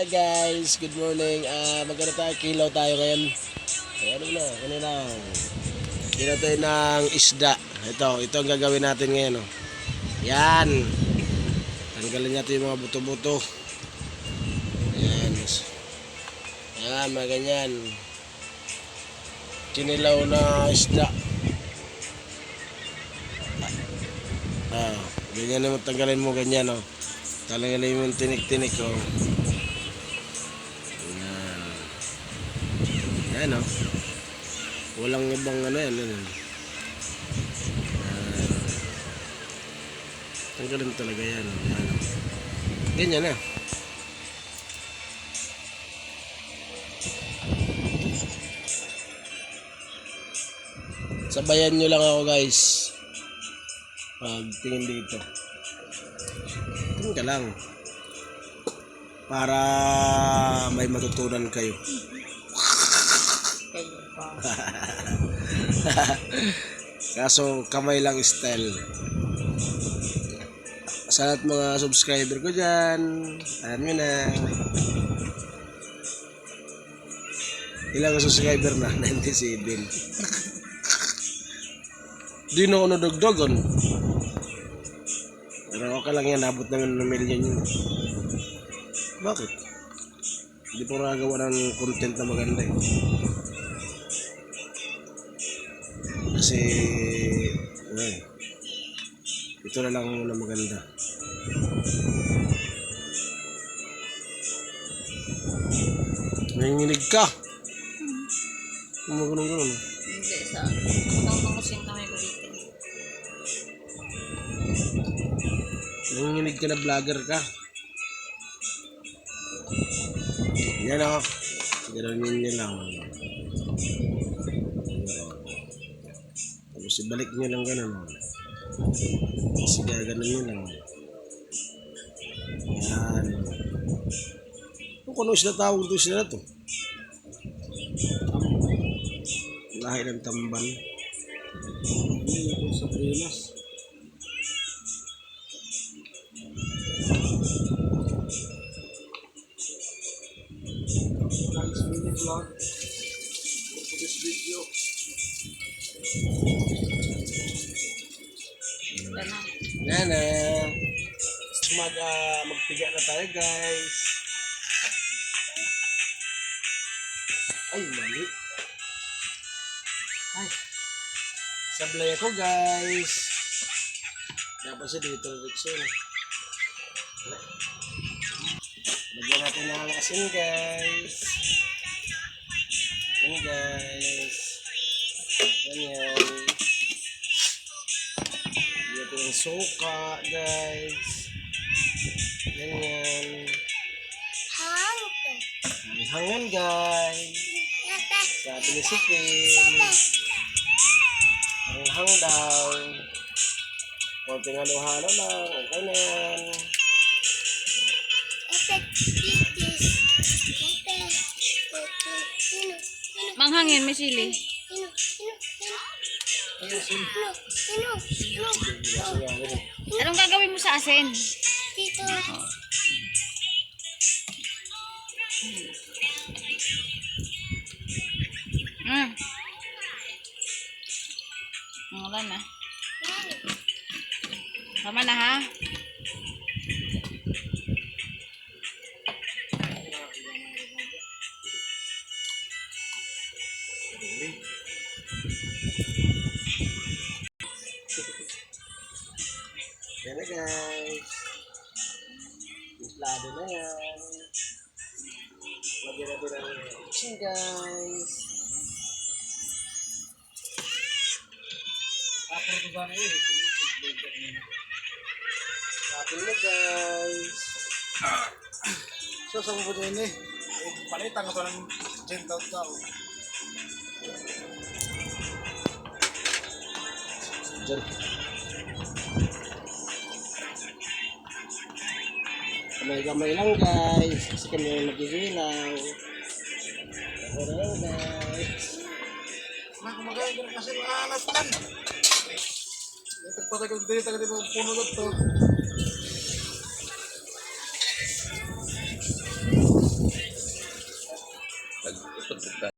Hi guys, good morning. Ah, magkano tayo? Kilaw tayo ngayon. Ay, ano na, ano lang. Kilaw tayo ng isda. Ito, ito ang gagawin natin ngayon. Oh. Yan. Tanggalin natin yung mga buto-buto. Yan. Yan, mga ganyan. Kinilaw na isda. Ah, ganyan naman tanggalin mo ganyan oh. Tanggalin mo yung tinik-tinik oh. Yan oh. Walang ibang ano yan. Ano. yan. Tanggalin talaga yan. Yan. oh. Ganyan na. Sabayan nyo lang ako guys. Pag tingin dito. Tingin ka lang. Para may matutunan kayo. Kaso kamay lang style. Sa lahat mga subscriber ko dyan, alam nyo na. Ilang subscriber na? 97. Di na ako nadagdagan. Pero okay lang yan, nabot namin ng million yun. Bakit? Hindi pa nagawa ng content na maganda eh. Kasi, eh, ito na lang muna maganda. Nanginginig ka. Gumagulong-gulong. Hindi, sa kasing kamay ko dito. Nanginginig ka na vlogger ka. Yan ako. Ganun nyo lang. Tapos ibalik nyo lang ganun. Sige, ganun nyo lang. Yan. Kung ano sila tawag to sila to. Lahi ng ko sa Pinas. Thanks for the vlog. For this video. Ganun. Nana. Mag, uh, magpiga na tayo guys. Ay, mali. Ay. Sablay ako guys. Dapat siya dito, Rickson. Lagyan natin ng asin guys. Yan guys. Ganyan. Yung suka, guys. Ganyan. Hangan, guys. Sabi ni si Kim. Hanghang daw. Konting halo-halo lang. Okay na yan. Manghangin, may sili. Anong gagawin mo sa asin? Hmm. Wala na. Tama na ha? Guys. Islado na yan. Lagyan natin ang action, guys. Tapos ko ba na yun? Tapos na, guys. So, sa mo din eh. Palitan ko to ng 10,000 tao. Diyan. Kamay-kamay lang guys. Kasi kami na lang guys. Na, kumagaya ko na kasi maalas lang. Ito pa tayo dito, tayo dito, puno na